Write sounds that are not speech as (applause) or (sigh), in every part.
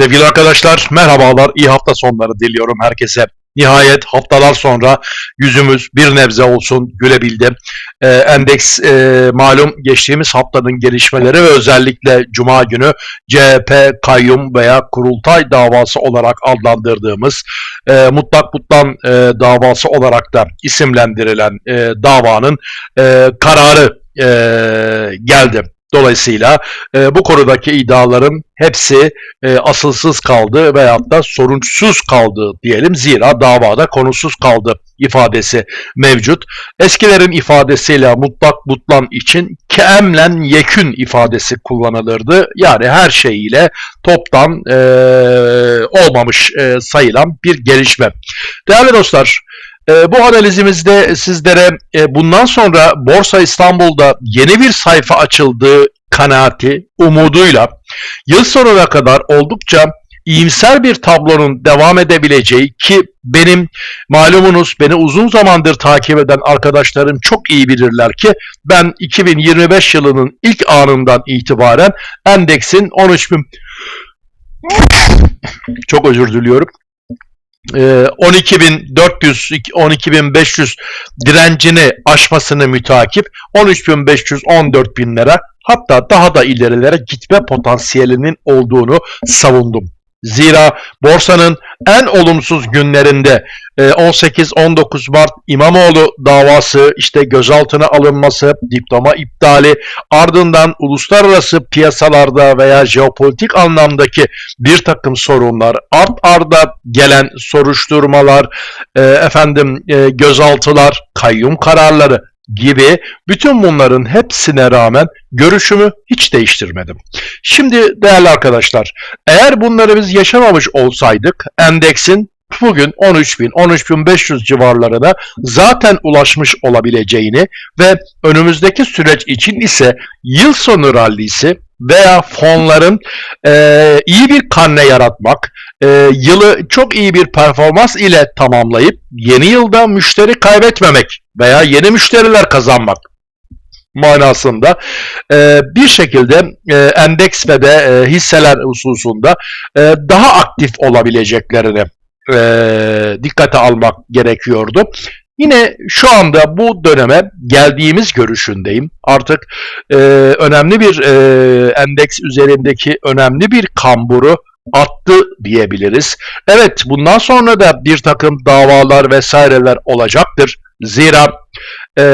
Sevgili arkadaşlar merhabalar, iyi hafta sonları diliyorum herkese. Nihayet haftalar sonra yüzümüz bir nebze olsun gülebildi. Ee, endeks e, malum geçtiğimiz haftanın gelişmeleri ve özellikle Cuma günü CHP kayyum veya kurultay davası olarak adlandırdığımız e, mutlak mutlan e, davası olarak da isimlendirilen e, davanın e, kararı e, geldi. Dolayısıyla e, bu konudaki iddiaların hepsi e, asılsız kaldı veyahut da sorunsuz kaldı diyelim. Zira davada konusuz kaldı ifadesi mevcut. Eskilerin ifadesiyle mutlak mutlan için keemlen yekün ifadesi kullanılırdı. Yani her şeyiyle toptan e, olmamış e, sayılan bir gelişme. Değerli dostlar, e, bu analizimizde sizlere e, bundan sonra Borsa İstanbul'da yeni bir sayfa açıldığı kanaati, umuduyla yıl sonuna kadar oldukça iyimser bir tablonun devam edebileceği ki benim malumunuz beni uzun zamandır takip eden arkadaşlarım çok iyi bilirler ki ben 2025 yılının ilk anından itibaren endeksin 13 bin çok özür diliyorum. Ee, 12.400 12.500 direncini aşmasını mütakip 13.500 14.000'lere hatta daha da ilerilere gitme potansiyelinin olduğunu savundum. Zira borsanın en olumsuz günlerinde e, 18-19 Mart İmamoğlu davası, işte gözaltına alınması, diploma iptali, ardından uluslararası piyasalarda veya jeopolitik anlamdaki bir takım sorunlar, art arda gelen soruşturmalar, e, efendim e, gözaltılar, kayyum kararları gibi bütün bunların hepsine rağmen görüşümü hiç değiştirmedim. Şimdi değerli arkadaşlar, eğer bunları biz yaşamamış olsaydık endeksin bugün 13.000, 13.500 civarlarına zaten ulaşmış olabileceğini ve önümüzdeki süreç için ise yıl sonu rallisi veya fonların e, iyi bir karne yaratmak, e, yılı çok iyi bir performans ile tamamlayıp yeni yılda müşteri kaybetmemek veya yeni müşteriler kazanmak manasında e, bir şekilde e, endeks ve de e, hisseler hususunda e, daha aktif olabileceklerini e, dikkate almak gerekiyordu. Yine şu anda bu döneme geldiğimiz görüşündeyim. Artık e, önemli bir e, endeks üzerindeki önemli bir kamburu attı diyebiliriz. Evet bundan sonra da bir takım davalar vesaireler olacaktır. Zira e,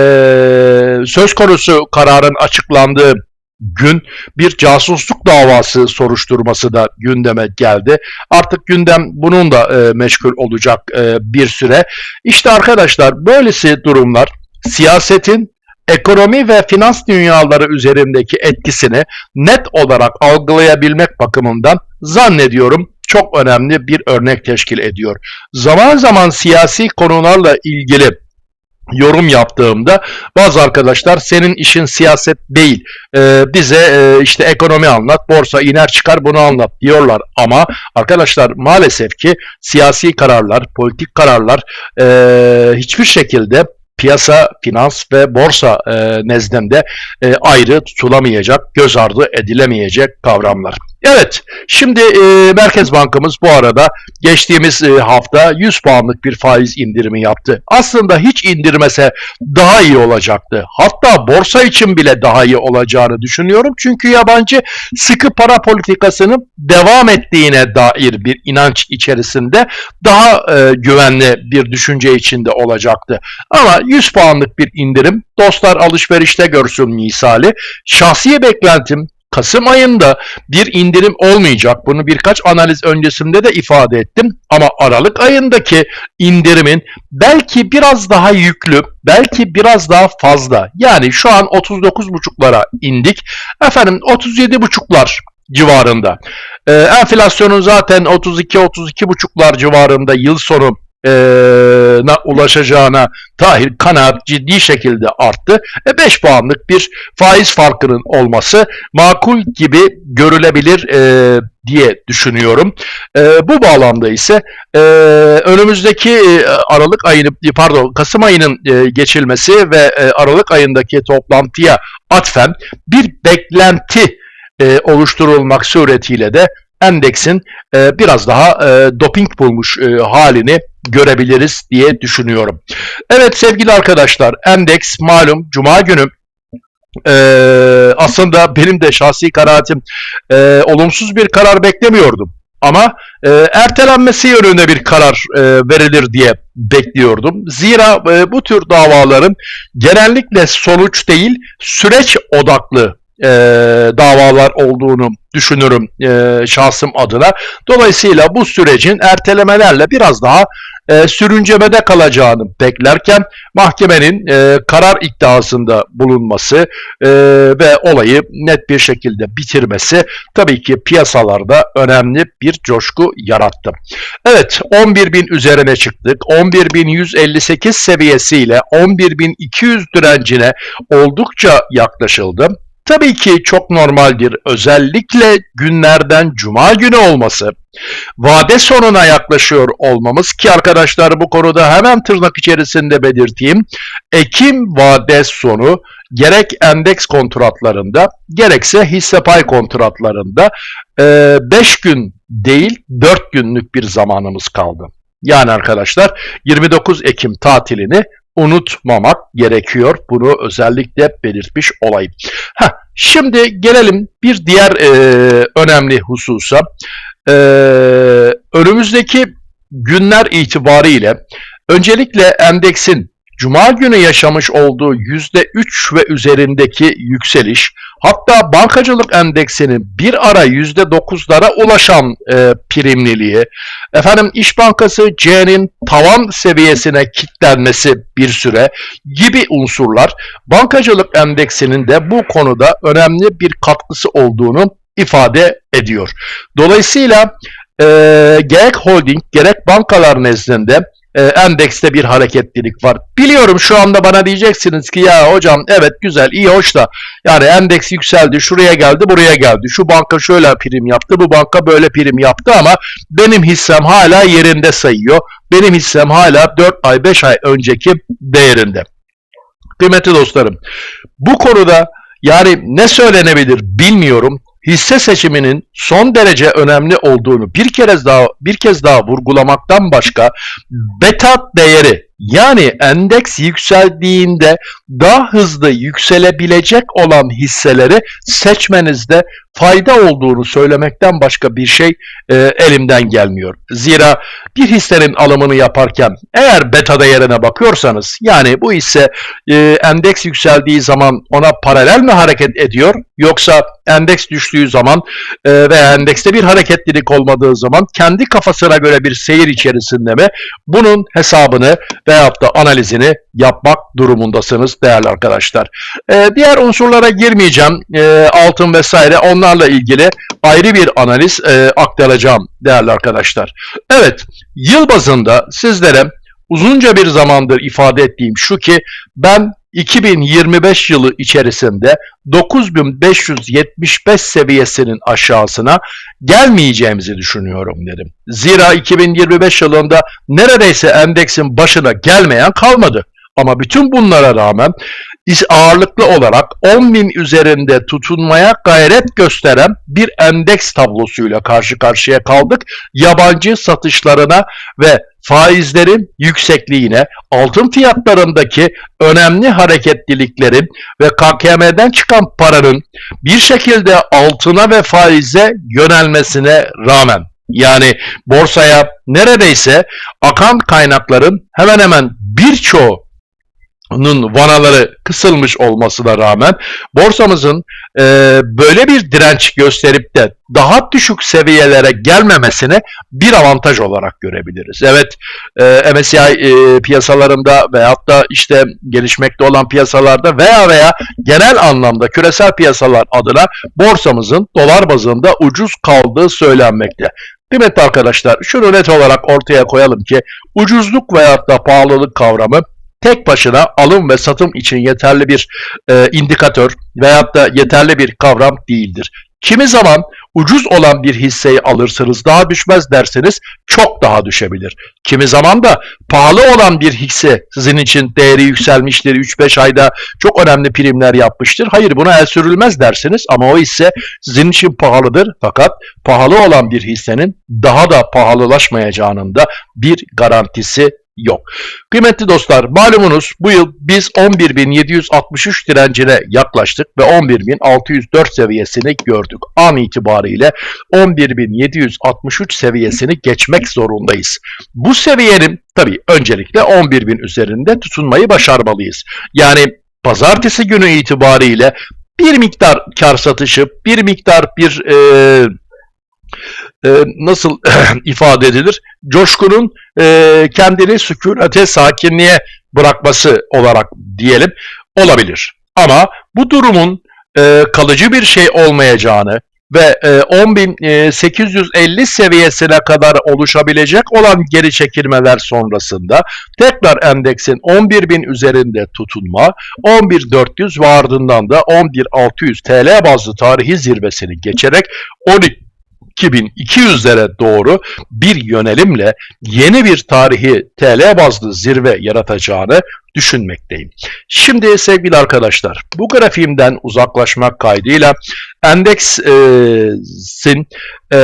söz konusu kararın açıklandığı gün bir casusluk davası soruşturması da gündeme geldi. Artık gündem bunun da e, meşgul olacak e, bir süre. İşte arkadaşlar böylesi durumlar siyasetin ekonomi ve finans dünyaları üzerindeki etkisini net olarak algılayabilmek bakımından zannediyorum çok önemli bir örnek teşkil ediyor. Zaman zaman siyasi konularla ilgili yorum yaptığımda bazı arkadaşlar senin işin siyaset değil e, bize e, işte ekonomi anlat borsa iner çıkar bunu anlat diyorlar ama arkadaşlar maalesef ki siyasi kararlar politik kararlar e, hiçbir şekilde piyasa, finans ve borsa e, nezdinde e, ayrı tutulamayacak, göz ardı edilemeyecek kavramlar. Evet, şimdi e, Merkez Bankamız bu arada geçtiğimiz e, hafta 100 puanlık bir faiz indirimi yaptı. Aslında hiç indirmese daha iyi olacaktı. Hatta borsa için bile daha iyi olacağını düşünüyorum. Çünkü yabancı sıkı para politikasının devam ettiğine dair bir inanç içerisinde daha e, güvenli bir düşünce içinde olacaktı. Ama 100 puanlık bir indirim dostlar alışverişte görsün misali. Şahsi beklentim Kasım ayında bir indirim olmayacak. Bunu birkaç analiz öncesinde de ifade ettim. Ama Aralık ayındaki indirimin belki biraz daha yüklü, belki biraz daha fazla. Yani şu an 39,5'lara indik. Efendim 37,5'lar civarında. Ee, enflasyonun zaten 32-32,5'lar civarında yıl sonu na ulaşacağına tahir kanaat ciddi şekilde arttı. E 5 puanlık bir faiz farkının olması makul gibi görülebilir e, diye düşünüyorum. E, bu bağlamda ise e, önümüzdeki e, Aralık ayını pardon Kasım ayının e, geçilmesi ve e, Aralık ayındaki toplantıya atfen bir beklenti e, oluşturulmak suretiyle de endeksin e, biraz daha e, doping bulmuş e, halini görebiliriz diye düşünüyorum. Evet sevgili arkadaşlar endeks malum cuma günü e, aslında benim de şahsi kanaatim e, olumsuz bir karar beklemiyordum. Ama e, ertelenmesi yönünde bir karar e, verilir diye bekliyordum. Zira e, bu tür davaların genellikle sonuç değil süreç odaklı e, davalar olduğunu düşünürüm e, şahsım adına. Dolayısıyla bu sürecin ertelemelerle biraz daha e, sürüncemede kalacağını beklerken mahkemenin e, karar iddiasında bulunması e, ve olayı net bir şekilde bitirmesi tabii ki piyasalarda önemli bir coşku yarattı. Evet 11 bin üzerine çıktık. 11.158 seviyesiyle 11.200 direncine oldukça yaklaşıldı. Tabii ki çok normaldir. Özellikle günlerden cuma günü olması. Vade sonuna yaklaşıyor olmamız ki arkadaşlar bu konuda hemen tırnak içerisinde belirteyim. Ekim vade sonu gerek endeks kontratlarında gerekse hisse pay kontratlarında 5 gün değil 4 günlük bir zamanımız kaldı. Yani arkadaşlar 29 Ekim tatilini unutmamak gerekiyor. Bunu özellikle belirtmiş olayım. Heh, şimdi gelelim bir diğer e, önemli hususa. E, önümüzdeki günler itibariyle öncelikle endeksin Cuma günü yaşamış olduğu %3 ve üzerindeki yükseliş, hatta bankacılık endeksinin bir ara %9'lara ulaşan e, primliliği, efendim İş Bankası C'nin tavan seviyesine kitlenmesi bir süre gibi unsurlar bankacılık endeksinin de bu konuda önemli bir katkısı olduğunu ifade ediyor. Dolayısıyla e, gerek holding gerek bankalar nezdinde e, endekste bir hareketlilik var. Biliyorum şu anda bana diyeceksiniz ki ya hocam evet güzel iyi hoş da yani endeks yükseldi şuraya geldi buraya geldi. Şu banka şöyle prim yaptı bu banka böyle prim yaptı ama benim hissem hala yerinde sayıyor. Benim hissem hala 4 ay 5 ay önceki değerinde. Kıymetli dostlarım bu konuda yani ne söylenebilir bilmiyorum hisse seçiminin son derece önemli olduğunu bir kez daha bir kez daha vurgulamaktan başka beta değeri yani endeks yükseldiğinde daha hızlı yükselebilecek olan hisseleri seçmenizde fayda olduğunu söylemekten başka bir şey e, elimden gelmiyor. Zira bir hissenin alımını yaparken eğer beta değerine bakıyorsanız yani bu hisse e, endeks yükseldiği zaman ona paralel mi hareket ediyor yoksa endeks düştüğü zaman e, veya endekste bir hareketlilik olmadığı zaman kendi kafasına göre bir seyir içerisinde mi bunun hesabını veyahut da analizini yapmak durumundasınız değerli arkadaşlar. Ee, diğer unsurlara girmeyeceğim. Ee, altın vesaire onlarla ilgili ayrı bir analiz e, aktaracağım değerli arkadaşlar. Evet, yıl bazında sizlere uzunca bir zamandır ifade ettiğim şu ki ben 2025 yılı içerisinde 9575 seviyesinin aşağısına gelmeyeceğimizi düşünüyorum dedim. Zira 2025 yılında neredeyse endeksin başına gelmeyen kalmadı. Ama bütün bunlara rağmen ağırlıklı olarak 10 bin üzerinde tutunmaya gayret gösteren bir endeks tablosuyla karşı karşıya kaldık. Yabancı satışlarına ve faizlerin yüksekliğine, altın fiyatlarındaki önemli hareketliliklerin ve KKM'den çıkan paranın bir şekilde altına ve faize yönelmesine rağmen yani borsaya neredeyse akan kaynakların hemen hemen birçoğu nun vanaları kısılmış olmasına rağmen borsamızın e, böyle bir direnç gösterip de daha düşük seviyelere gelmemesini bir avantaj olarak görebiliriz. Evet e, MSCI e, piyasalarında veyahut da işte gelişmekte olan piyasalarda veya veya genel anlamda küresel piyasalar adına borsamızın dolar bazında ucuz kaldığı söylenmekte. Kıymetli arkadaşlar şunu net olarak ortaya koyalım ki ucuzluk veyahut da pahalılık kavramı tek başına alım ve satım için yeterli bir e, indikatör veyahut da yeterli bir kavram değildir. Kimi zaman ucuz olan bir hisseyi alırsınız daha düşmez derseniz çok daha düşebilir. Kimi zaman da pahalı olan bir hisse sizin için değeri yükselmiştir 3-5 ayda çok önemli primler yapmıştır. Hayır buna el sürülmez dersiniz ama o hisse sizin için pahalıdır fakat pahalı olan bir hissenin daha da pahalılaşmayacağının da bir garantisi yok. Kıymetli dostlar malumunuz bu yıl biz 11.763 direncine yaklaştık ve 11.604 seviyesini gördük. An itibariyle 11.763 seviyesini geçmek zorundayız. Bu seviyenin tabi öncelikle 11.000 üzerinde tutunmayı başarmalıyız. Yani pazartesi günü itibariyle bir miktar kar satışı, bir miktar bir e, e, nasıl (clears throat) ifade edilir? Coşkunun e, kendini sükunete, sakinliğe bırakması olarak diyelim olabilir. Ama bu durumun e, kalıcı bir şey olmayacağını ve e, 10.850 seviyesine kadar oluşabilecek olan geri çekilmeler sonrasında tekrar endeksin 11.000 üzerinde tutunma, 11.400 ve ardından da 11.600 TL bazlı tarihi zirvesini geçerek 12 2200'lere doğru bir yönelimle yeni bir tarihi TL bazlı zirve yaratacağını düşünmekteyim. Şimdi sevgili arkadaşlar bu grafiğimden uzaklaşmak kaydıyla endeksin e,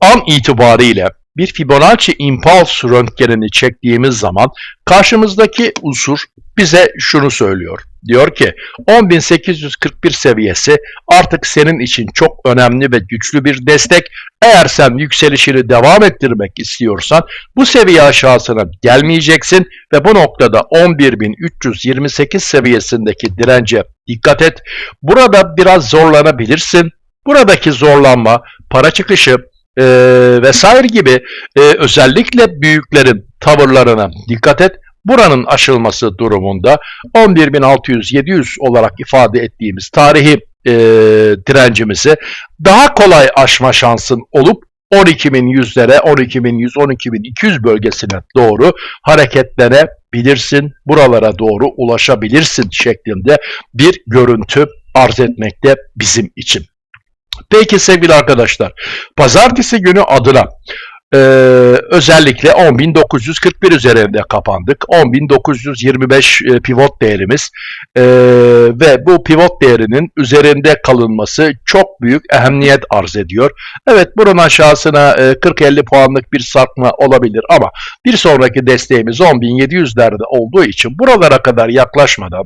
an itibariyle bir Fibonacci impulse röntgenini çektiğimiz zaman karşımızdaki unsur bize şunu söylüyor. Diyor ki 10.841 seviyesi artık senin için çok önemli ve güçlü bir destek. Eğer sen yükselişini devam ettirmek istiyorsan bu seviye aşağısına gelmeyeceksin ve bu noktada 11.328 seviyesindeki dirence dikkat et. Burada biraz zorlanabilirsin. Buradaki zorlanma, para çıkışı, e, vesaire gibi e, özellikle büyüklerin tavırlarına dikkat et. Buranın aşılması durumunda 11.600-700 olarak ifade ettiğimiz tarihi e, direncimizi daha kolay aşma şansın olup 12.100'lere, 12.100, 12.200 bölgesine doğru hareketlenebilirsin, buralara doğru ulaşabilirsin şeklinde bir görüntü arz etmekte bizim için. Peki sevgili arkadaşlar, pazartesi günü adına ee, özellikle 10.941 üzerinde kapandık. 10.925 e, pivot değerimiz ee, ve bu pivot değerinin üzerinde kalınması çok büyük ehemmiyet arz ediyor. Evet bunun aşağısına e, 40-50 puanlık bir sarkma olabilir ama bir sonraki desteğimiz 10.700'lerde olduğu için buralara kadar yaklaşmadan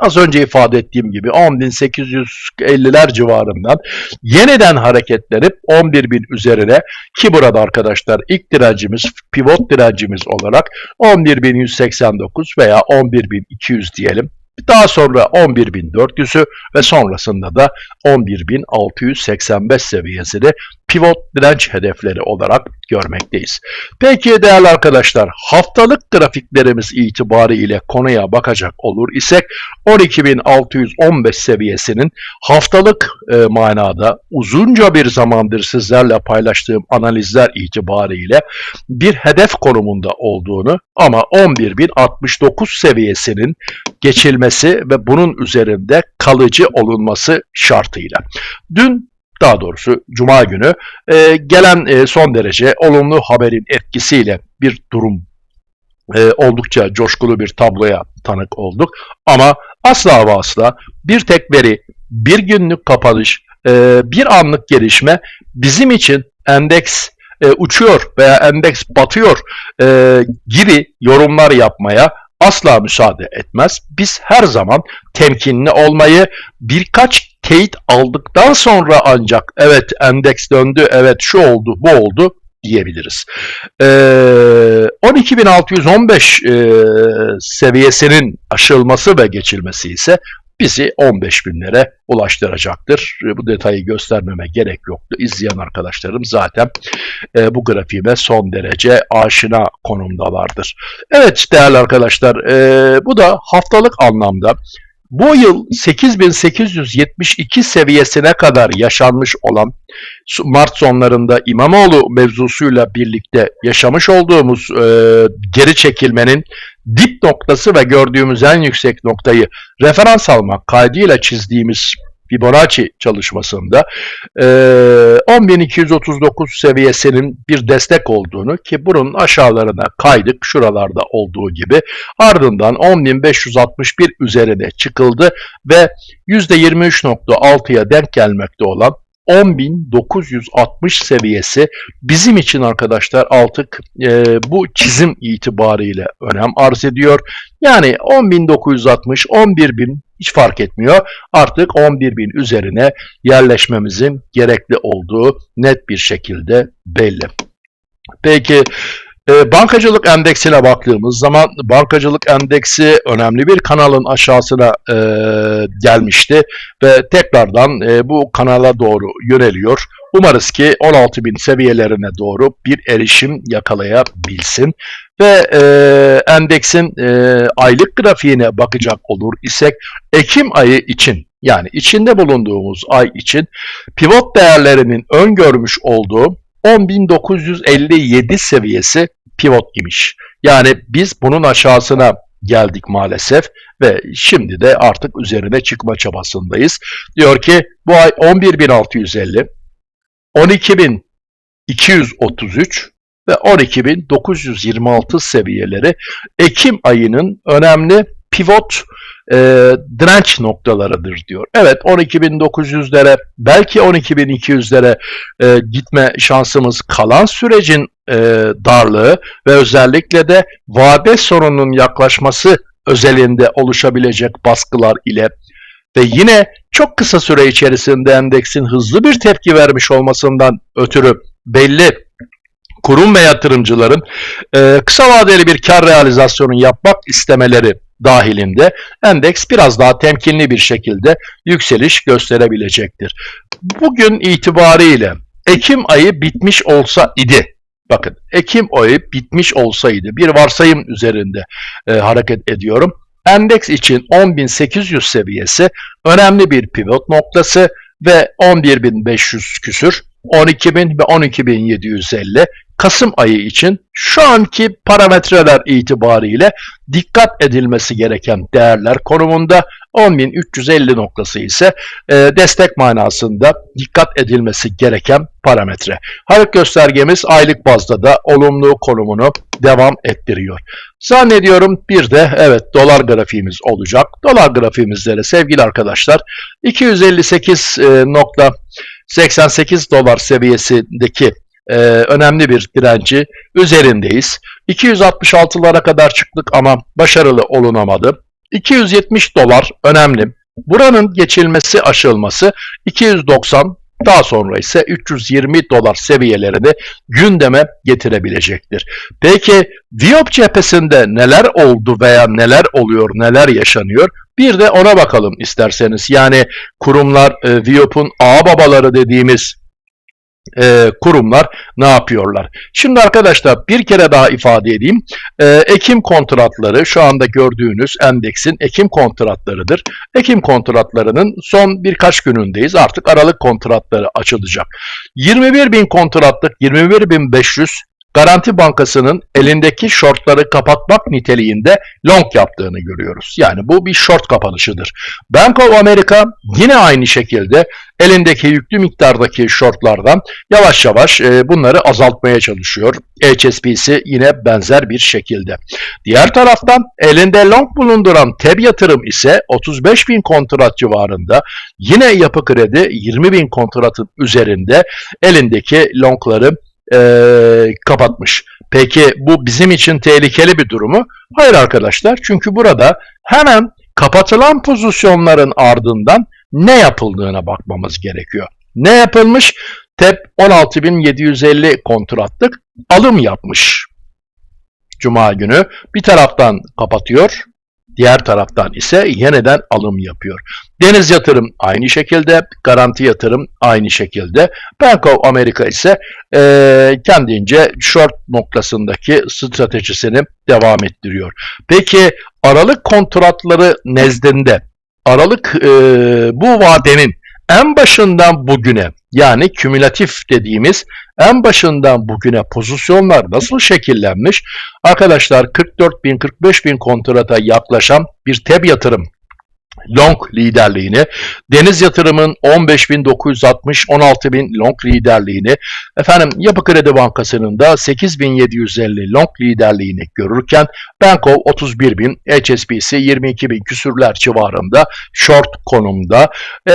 az önce ifade ettiğim gibi 10.850'ler civarından yeniden hareketlenip 11.000 üzerine ki burada arkadaşlar ilk direncimiz pivot direncimiz olarak 11.189 veya 11.200 diyelim. Daha sonra 11.400'ü ve sonrasında da 11.685 seviyesini pivot direnç hedefleri olarak görmekteyiz. Peki değerli arkadaşlar haftalık grafiklerimiz itibariyle konuya bakacak olur isek 12.615 seviyesinin haftalık e, manada uzunca bir zamandır sizlerle paylaştığım analizler itibariyle bir hedef konumunda olduğunu ama 11.069 seviyesinin geçilmesi ve bunun üzerinde kalıcı olunması şartıyla. Dün daha doğrusu Cuma günü e, gelen e, son derece olumlu haberin etkisiyle bir durum e, oldukça coşkulu bir tabloya tanık olduk. Ama asla ve asla bir tek veri, bir günlük kapanış, e, bir anlık gelişme bizim için endeks e, uçuyor veya endeks batıyor e, gibi yorumlar yapmaya asla müsaade etmez. Biz her zaman temkinli olmayı birkaç teyit aldıktan sonra ancak evet endeks döndü, evet şu oldu, bu oldu diyebiliriz. Ee, 12.615 e, seviyesinin aşılması ve geçilmesi ise bizi 15 binlere ulaştıracaktır. Bu detayı göstermeme gerek yoktu. İzleyen arkadaşlarım zaten e, bu grafiğime son derece aşina konumdalardır. Evet değerli arkadaşlar e, bu da haftalık anlamda bu yıl 8872 seviyesine kadar yaşanmış olan Mart sonlarında İmamoğlu mevzusuyla birlikte yaşamış olduğumuz e, geri çekilmenin dip noktası ve gördüğümüz en yüksek noktayı referans almak kaydıyla çizdiğimiz Fibonacci çalışmasında e, 10.239 seviyesinin bir destek olduğunu ki bunun aşağılarına kaydık şuralarda olduğu gibi ardından 10.561 üzerine çıkıldı ve %23.6'ya denk gelmekte olan 10.960 seviyesi bizim için arkadaşlar artık e, bu çizim itibariyle önem arz ediyor. Yani 10.960, 11.000 hiç fark etmiyor. Artık 11.000 üzerine yerleşmemizin gerekli olduğu net bir şekilde belli. Peki e, bankacılık endeksine baktığımız zaman bankacılık endeksi önemli bir kanalın aşağısına e, gelmişti ve tekrardan e, bu kanala doğru yöneliyor. Umarız ki 16.000 seviyelerine doğru bir erişim yakalayabilsin ve e, endeksin e, aylık grafiğine bakacak olur isek Ekim ayı için yani içinde bulunduğumuz ay için pivot değerlerinin öngörmüş olduğu 10.957 seviyesi pivot imiş. Yani biz bunun aşağısına geldik maalesef ve şimdi de artık üzerine çıkma çabasındayız. Diyor ki bu ay 11.650, 12.233 ve 12.926 seviyeleri Ekim ayının önemli pivot e, direnç noktalarıdır diyor. Evet 12.900'lere belki 12.200'lere e, gitme şansımız kalan sürecin e, darlığı ve özellikle de vade sorunun yaklaşması özelinde oluşabilecek baskılar ile ve yine çok kısa süre içerisinde endeksin hızlı bir tepki vermiş olmasından ötürü belli kurum ve yatırımcıların e, kısa vadeli bir kar realizasyonu yapmak istemeleri dahilinde endeks biraz daha temkinli bir şekilde yükseliş gösterebilecektir. Bugün itibariyle Ekim ayı bitmiş olsa idi. Bakın Ekim ayı bitmiş olsaydı bir varsayım üzerinde e, hareket ediyorum. Endeks için 10.800 seviyesi önemli bir pivot noktası ve 11.500 küsür 12.000 ve 12.750 Kasım ayı için şu anki parametreler itibariyle dikkat edilmesi gereken değerler konumunda 10.350 noktası ise e, destek manasında dikkat edilmesi gereken parametre. Hareket göstergemiz aylık bazda da olumlu konumunu devam ettiriyor. Zannediyorum bir de evet dolar grafiğimiz olacak. Dolar grafiğimizde de sevgili arkadaşlar 258.88 dolar seviyesindeki e, önemli bir direnci üzerindeyiz. 266'lara kadar çıktık ama başarılı olunamadı. 270 dolar önemli. Buranın geçilmesi aşılması 290 daha sonra ise 320 dolar seviyelerini gündeme getirebilecektir. Peki Viyop cephesinde neler oldu veya neler oluyor, neler yaşanıyor? Bir de ona bakalım isterseniz. Yani kurumlar e, Viyop'un ağ babaları dediğimiz e, kurumlar ne yapıyorlar? Şimdi arkadaşlar bir kere daha ifade edeyim. E, Ekim kontratları şu anda gördüğünüz endeksin Ekim kontratlarıdır. Ekim kontratlarının son birkaç günündeyiz. Artık Aralık kontratları açılacak. 21 bin kontratlık 21 bin 500 Garanti Bankası'nın elindeki shortları kapatmak niteliğinde long yaptığını görüyoruz. Yani bu bir short kapanışıdır. Bank of America yine aynı şekilde elindeki yüklü miktardaki shortlardan yavaş yavaş e, bunları azaltmaya çalışıyor. HSBC yine benzer bir şekilde. Diğer taraftan elinde long bulunduran TEB yatırım ise 35 bin kontrat civarında yine yapı kredi 20 bin kontratın üzerinde elindeki longları e, kapatmış. Peki bu bizim için tehlikeli bir durumu? Hayır arkadaşlar çünkü burada hemen kapatılan pozisyonların ardından ne yapıldığına bakmamız gerekiyor. Ne yapılmış? TEP 16.750 kontratlık alım yapmış. Cuma günü bir taraftan kapatıyor, Diğer taraftan ise yeniden alım yapıyor. Deniz yatırım aynı şekilde, garanti yatırım aynı şekilde. Bank of America ise e, kendince short noktasındaki stratejisini devam ettiriyor. Peki Aralık kontratları nezdinde Aralık e, bu vadenin en başından bugüne yani kümülatif dediğimiz en başından bugüne pozisyonlar nasıl şekillenmiş? Arkadaşlar 44 bin 45 bin kontrata yaklaşan bir TEB yatırım long liderliğini, Deniz Yatırım'ın 15.960 16.000 long liderliğini, efendim Yapı Kredi Bankası'nın da 8.750 long liderliğini görürken Bankov 31.000, HSBC 22.000 küsürler civarında short konumda. Ee,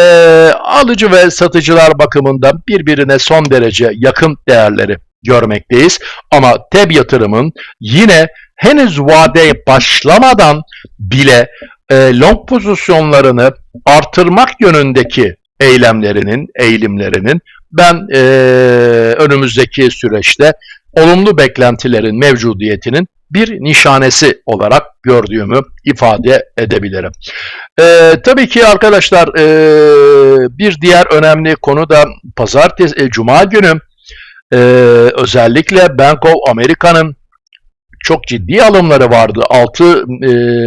alıcı ve satıcılar bakımından birbirine son derece yakın değerleri görmekteyiz. Ama TEB yatırımın yine henüz vade başlamadan bile e, long pozisyonlarını artırmak yönündeki eylemlerinin, eğilimlerinin ben e, önümüzdeki süreçte olumlu beklentilerin mevcudiyetinin bir nişanesi olarak gördüğümü ifade edebilirim. E, tabii ki arkadaşlar e, bir diğer önemli konu da pazartesi, e, cuma günü e, özellikle Bank of America'nın çok ciddi alımları vardı. 6 e,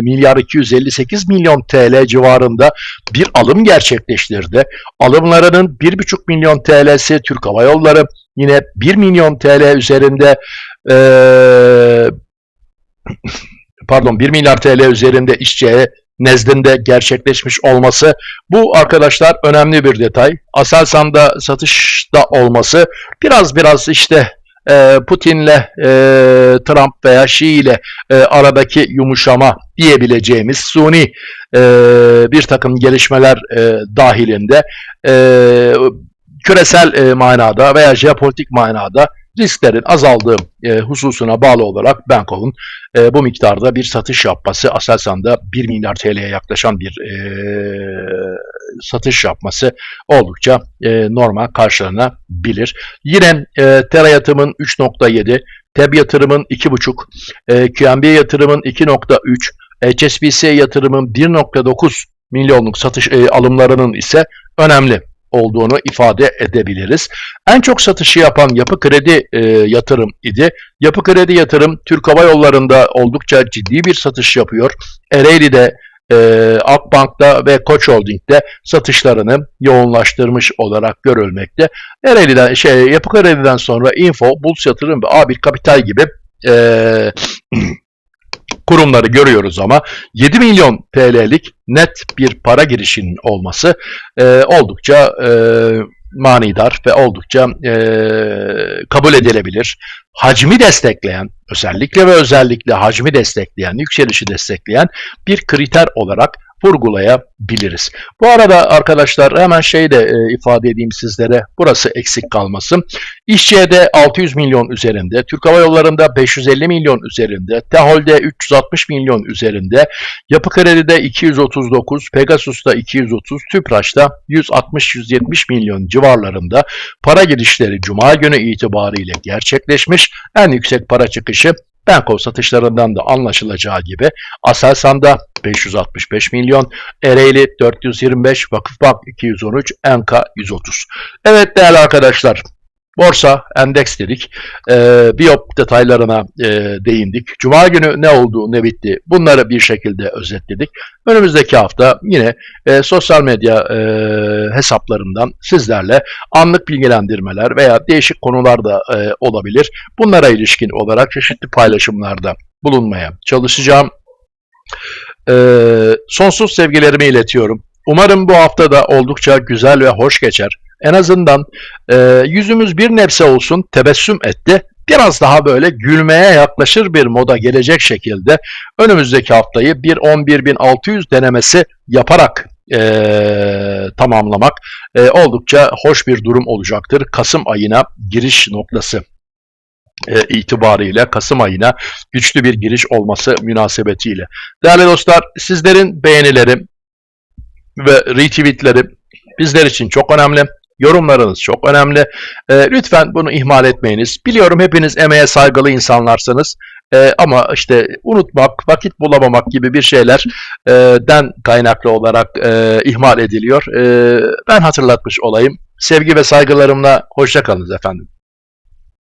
milyar 258 milyon TL civarında bir alım gerçekleştirdi. Alımlarının 1,5 milyon TL'si Türk Hava Yolları, yine 1 milyon TL üzerinde e, pardon 1 milyar TL üzerinde işçiye nezdinde gerçekleşmiş olması bu arkadaşlar önemli bir detay. Aselsan'da satışta olması biraz biraz işte e, Putin'le e, Trump veya Şii ile e, aradaki yumuşama diyebileceğimiz suni e, bir takım gelişmeler e, dahilinde e, küresel e, manada veya jeopolitik manada risklerin azaldığı e, hususuna bağlı olarak Bankov'un e, bu miktarda bir satış yapması, Aselsan'da 1 milyar TL'ye yaklaşan bir e, satış yapması oldukça e, normal karşılanabilir. Yine e, Tera yatırımın 3.7, TEB yatırımın 2.5, e, QNB yatırımın 2.3, HSBC yatırımın 1.9 milyonluk satış e, alımlarının ise önemli olduğunu ifade edebiliriz. En çok satışı yapan Yapı Kredi e, yatırım idi. Yapı Kredi yatırım Türk Hava Yolları'nda oldukça ciddi bir satış yapıyor. Ereğli'de e, Akbank'ta ve Koç Holding'de satışlarını yoğunlaştırmış olarak görülmekte. Ereğli'den, şey, Yapı Kredi'den sonra Info, Buls Yatırım ve A1 Kapital gibi e, (clears throat) kurumları görüyoruz ama 7 milyon TL'lik net bir para girişinin olması e, oldukça e, manidar ve oldukça e, kabul edilebilir. Hacmi destekleyen, özellikle ve özellikle hacmi destekleyen, yükselişi destekleyen bir kriter olarak vurgulayabiliriz. Bu arada arkadaşlar hemen şey de e, ifade edeyim sizlere. Burası eksik kalmasın. İşçi'de 600 milyon üzerinde, Türk Hava Yolları'nda 550 milyon üzerinde, Tehol'de 360 milyon üzerinde, Yapı Kredi'de 239, Pegasus'ta 230, Tüpraş'ta 160-170 milyon civarlarında para girişleri Cuma günü itibariyle gerçekleşmiş. En yüksek para çıkışı Bankov satışlarından da anlaşılacağı gibi Aselsan'da 565 milyon, Ereğli 425, Vakıfbank 213, Enka 130. Evet değerli arkadaşlar Borsa, endeks dedik. E, Biyop detaylarına e, değindik. Cuma günü ne oldu, ne bitti bunları bir şekilde özetledik. Önümüzdeki hafta yine e, sosyal medya e, hesaplarından sizlerle anlık bilgilendirmeler veya değişik konular da e, olabilir. Bunlara ilişkin olarak çeşitli paylaşımlarda bulunmaya çalışacağım. E, sonsuz sevgilerimi iletiyorum. Umarım bu hafta da oldukça güzel ve hoş geçer en azından e, yüzümüz bir nebze olsun tebessüm etti. Biraz daha böyle gülmeye yaklaşır bir moda gelecek şekilde önümüzdeki haftayı bir 11.600 denemesi yaparak e, tamamlamak e, oldukça hoş bir durum olacaktır. Kasım ayına giriş noktası itibariyle Kasım ayına güçlü bir giriş olması münasebetiyle. Değerli dostlar sizlerin beğenileri ve retweetleri bizler için çok önemli. Yorumlarınız çok önemli. E, lütfen bunu ihmal etmeyiniz. Biliyorum hepiniz emeğe saygılı insanlarsınız. E, ama işte unutmak, vakit bulamamak gibi bir şeylerden kaynaklı olarak e, ihmal ediliyor. E, ben hatırlatmış olayım. Sevgi ve saygılarımla hoşçakalınız efendim.